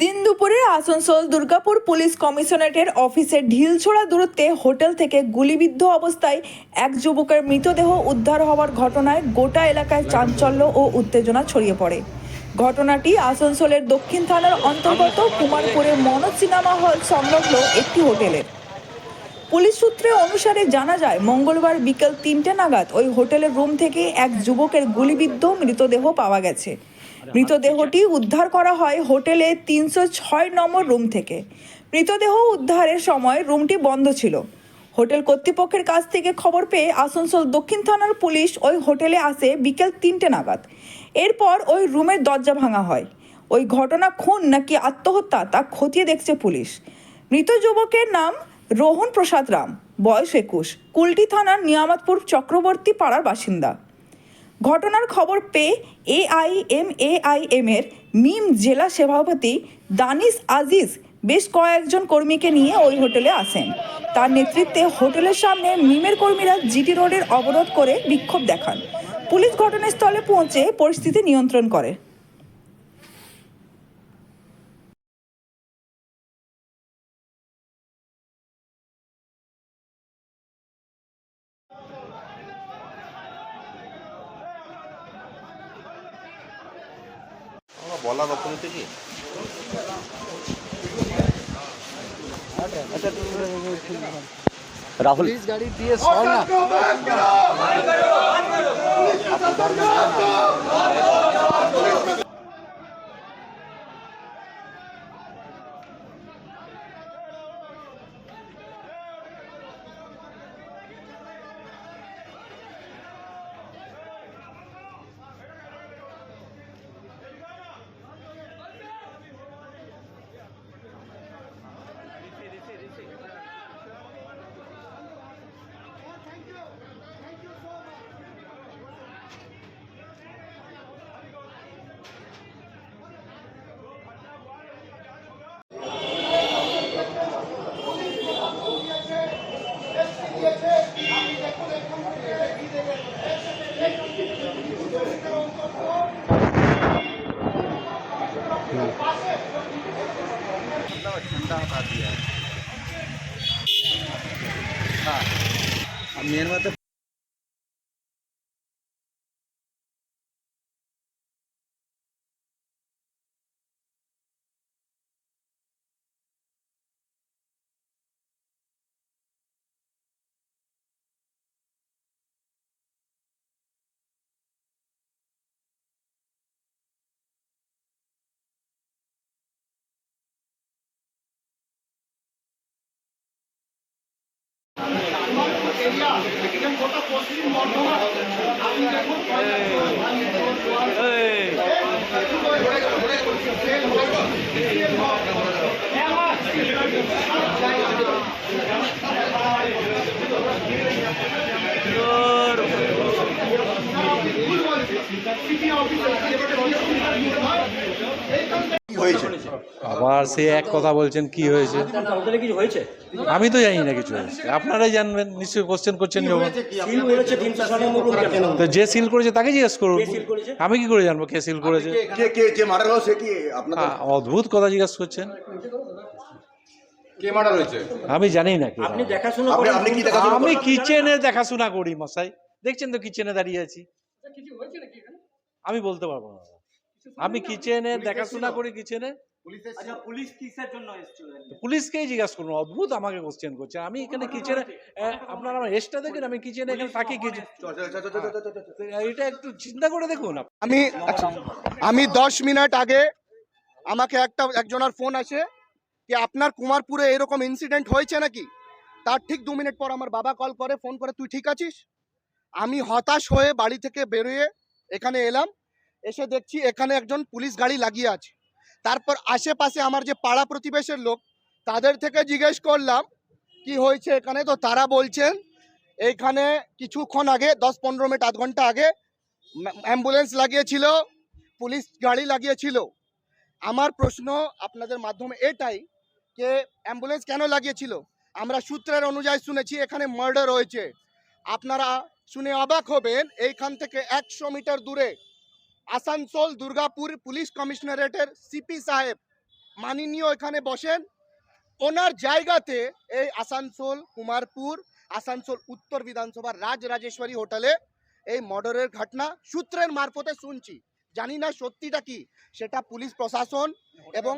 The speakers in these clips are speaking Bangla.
দিন দুপুরে আসানসোল দুর্গাপুর পুলিশ কমিশনারেটের অফিসের ঢিলছোড়া দূরত্বে হোটেল থেকে গুলিবিদ্ধ অবস্থায় এক যুবকের মৃতদেহ উদ্ধার হওয়ার ঘটনায় গোটা এলাকায় চাঞ্চল্য ও উত্তেজনা ছড়িয়ে পড়ে। ঘটনাটি আসানসোলের দক্ষিণ থানার অন্তর্গত কুমারপুরের মনোজ সিনেমা হল সংলগ্ন একটি হোটেলের। পুলিশ সূত্রে অনুসারে জানা যায়, মঙ্গলবার বিকেল তিনটে নাগাদ ওই হোটেলের রুম থেকে এক যুবকের গুলিবিদ্ধ মৃতদেহ পাওয়া গেছে। মৃতদেহটি উদ্ধার করা হয় হোটেলে তিনশো ছয় নম্বর রুম থেকে। মৃতদেহ উদ্ধারের সময় রুমটি বন্ধ ছিল। হোটেল কর্তৃপক্ষের কাছ থেকে খবর পেয়ে আসানসোল দক্ষিণ থানার পুলিশ ওই হোটেলে আসে বিকেল তিনটে নাগাদ। এরপর ওই রুমের দরজা ভাঙা হয়। ওই ঘটনা খুন নাকি আত্মহত্যা তা খতিয়ে দেখছে পুলিশ। মৃত যুবকের নাম রোহন প্রসাদ রাম বয়স একুশ কুলটি থানার নিয়ামতপুর চক্রবর্তী পাড়ার বাসিন্দা। ঘটনার খবর পেয়ে এআইএম এআইএম এর মিম জেলা সভাপতি দানিস আজিজ বেশ কয়েকজন কর্মীকে নিয়ে ওই হোটেলে আসেন। তার নেতৃত্বে হোটেলের সামনে মিমের কর্মীরা জিটি রোডের অবরোধ করে বিক্ষোভ দেখান। পুলিশ ঘটনাস্থলে পৌঁছে পরিস্থিতি নিয়ন্ত্রণ করে। বলা অর্থনীতি কি রাহুল। গাড়ি দিয়ে সর না। ठंडा हटा दिया है। हाँ अब मेन बात है কি হয়েছে আবার সে এক কথা বলছেন কি হয়েছে? হোটেলে কিছু হয়েছে? আমি তো জানি না কিছু হয়েছে। আপনারাই জানবেন নিশ্চয়ই কোশ্চেন করছেন তো যে সিল করেছে তাকে জিজ্ঞেস করুন। কে? আমি কি করে জানব কে সিল করেছে? কে কে যে মারা গেল সে কি? আপনাদের আ, অদ্ভুত কথা জিজ্ঞেস করছেন। কে আমি জানি না কি। আমি কিচেনে দেখাশোনা করি মশাই। দেখছেন তো কিচেনে দাঁড়িয়ে আছি। আমি বলতে পারব না। আমি কিচেনে দেখাশোনা করি কিচেনে আচ্ছা পুলিশকেই জিজ্ঞাসা করুন অদ্ভুত আমাকে কোশ্চেন করছে। আমি এখানে কিচেনে আপনারা আমার এসটা দেখেন আমি কিচেনে এখানে থাকি চল। এটা একটু চিন্তা করে দেখুন। আমি আচ্ছা, আমি দশ মিনিট আগে আমাকে একটা একজনের ফোন আসে যে আপনার কুমারপুরে এরকম ইনসিডেন্ট হয়েছে নাকি? তার ঠিক দু মিনিট পর আমার বাবা কল করে ফোন করে তুই ঠিক আছিস? আমি হতাশ হয়ে বাড়ি থেকে বেরোয়ে এখানে এলাম। এসে দেখছি এখানে একজন পুলিশ গাড়ি লাগিয়ে আছে। তারপর আশেপাশে আমার যে পাড়া প্রতিবেশের লোক, তাদের থেকে জিজ্ঞেস করলাম, কি হয়েছে এখানে? তো তারা বলছেন, এইখানে কিছুক্ষণ আগে, দশ পনেরো মিনিট, আধ ঘণ্টা আগে অ্যাম্বুলেন্স লাগিয়েছিল, পুলিশ গাড়ি লাগিয়েছিল। আমার প্রশ্ন আপনাদের মাধ্যমে এটাই যে, অ্যাম্বুলেন্স কেন লাগিয়েছিল? আমরা সূত্রের অনুযায়ী শুনেছি এখানে মার্ডার হয়েছে। আপনারা শুনে অবাক হবেন, এইখান থেকে একশো মিটার দূরে আসানসোল দুর্গাপুর পুলিশ কমিশনারেটের সিপি সাহেব মাননীয় এখানে বসেন। ওনার জায়গাতে এই আসানসোল কুমারপুর আসানসোল উত্তর বিধানসভার রাজ রাজেশ্বরী হোটেলে এই মর্ডারের ঘটনা সূত্রের মারফতে শুনছি। জানি না সত্যিটা কি সেটা পুলিশ প্রশাসন এবং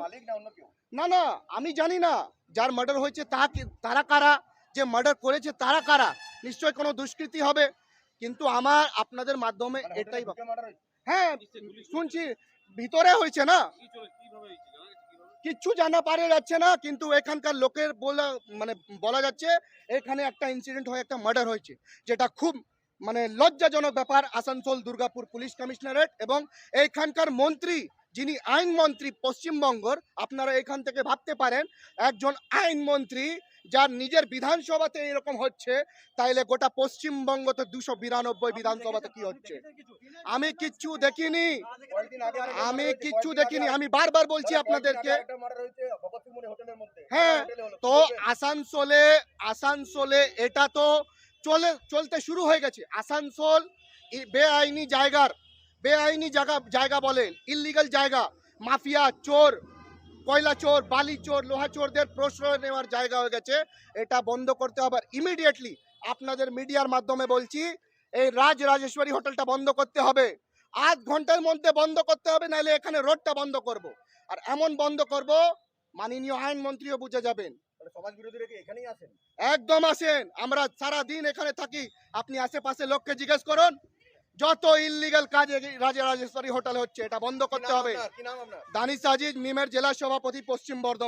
না না আমি জানি না যার মার্ডার হয়েছে তা তারা কারা যে মার্ডার করেছে তারা কারা নিশ্চয় কোনো দুষ্কৃতি হবে। কিন্তু আমার আপনাদের মাধ্যমে এটাই বক- হ্যাঁ শুনছি ভিতরে হয়েছে না? কিচ্ছু জানা পারে যাচ্ছে না কিন্তু এখানকার লোকের বলা মানে বলা যাচ্ছে এখানে একটা ইনসিডেন্ট হয়ে একটা মার্ডার হয়েছে যেটা খুব মানে লজ্জাজনক ব্যাপার আসানসোল দুর্গাপুর পুলিশ কমিশনারেট এবং এইখানকার মন্ত্রী যিনি আইনমন্ত্রী পশ্চিমবঙ্গর আপনারা এখান থেকে ভাবতে পারেন একজন আইনমন্ত্রী যার নিজের বিধানসভাতে এরকম হচ্ছে তাইলে গোটা পশ্চিমবঙ্গতে দুশো বিরানব্বই বিধানসভাতে কি হচ্ছে? আমি কিচ্ছু দেখিনি। আমি কিচ্ছু দেখিনি আমি বারবার বলছি আপনাদেরকে। হ্যাঁ তো আসানসোলে আসানসোলে এটা তো চলে চলতে শুরু হয়ে গেছে। আসানসোল বেআইনি জায়গার বেআইনি জায়গা জায়গা বলেন ইলিগাল জায়গা মাফিয়া চোর কয়লা চোর বালি চোর লোহা চোরদের প্রশ্রয় নেওয়ার জায়গা হয়ে গেছে। এটা বন্ধ করতে হবে। ইমিডিয়েটলি আপনাদের মিডিয়ার মাধ্যমে বলছি এই রাজ রাজেশ্বরী হোটেলটা বন্ধ করতে হবে। আধ ঘণ্টার মধ্যে বন্ধ করতে হবে নাহলে এখানে রোডটা বন্ধ করব। আর এমন বন্ধ করব মাননীয় আইনমন্ত্রীও বুঝে যাবেন। একদম আসেন। আমরা সারা দিন এখানে থাকি। আপনি আশেপাশে লোককে জিজ্ঞেস করুন যত ইলিগাল কাজ রাজা রাজেশ্বরী হোটেল হচ্ছে এটা বন্ধ করতে হবে। দানিস আজিজ মিমের জেলা সভাপতি পশ্চিম বর্ধমান।